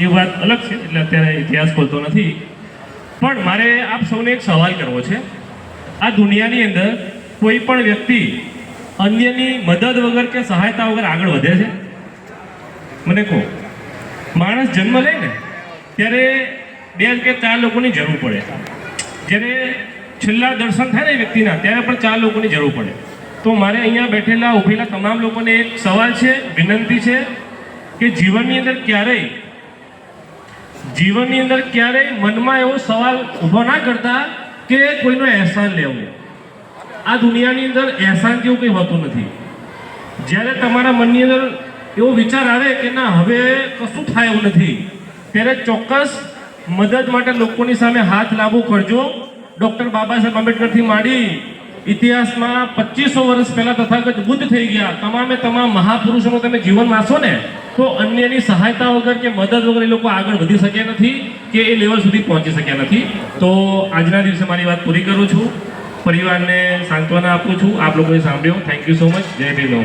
એ વાત અલગ છે, એટલે અત્યારે ઇતિહાસ ખોલતો નથી. પણ મારે આપ સૌને એક સવાલ કરવો છે. આ દુનિયાની અંદર કોઈ પણ વ્યક્તિ અન્યની મદદ વગર કે સહાયતા વગર આગળ વધે છે? મને કહો. માણસ જન્મ લે ને, ત્યારે બે કે ચાર લોકોની જરૂર પડે. જ્યારે છેલ્લા દર્શન થાય ને વ્યક્તિના, ત્યારે પણ ચાર લોકોની જરૂર પડે. તો મારે અહીંયા બેઠેલા, ઉભેલા તમામ લોકોને એક સવાલ છે, વિનંતી છે કે જીવનની અંદર ક્યારેય જીવનની અંદર ક્યારેય મનમાં એવો સવાલ ઊભો ના કરતા કે કોઈનો અહેસાન લેવો. આ દુનિયાની અંદર અહેસાન જેવું કંઈ હોતું નથી. જ્યારે તમારા મનની અંદર એવો વિચાર આવે કે ના, હવે કશું થાય એવું નથી, ત્યારે ચોક્કસ મદદ માટે લોકોની સામે હાથ લાંબુ કરજો. ડૉક્ટર બાબા સાહેબ આંબેડકરથી માંડી ઇતિહાસમાં પચીસો વર્ષ પહેલાં તથાગત બુદ્ધ થઈ ગયા. તમામે તમામ મહાપુરુષોનું તમે જીવન વાંચો ને? તો અન્યની સહાયતા વગર કે મદદ વગર એ લોકો આગળ વધી શક્યા નથી કે એ લેવલ સુધી પહોંચી શક્યા નથી. તો આજના દિવસે મારી વાત પૂરી કરું છું. પરિવારને સાંત્વના આપું છું. આપ લોકોએ સાંભળ્યો. થેન્ક યુ સો મચ જય ભીમ નવ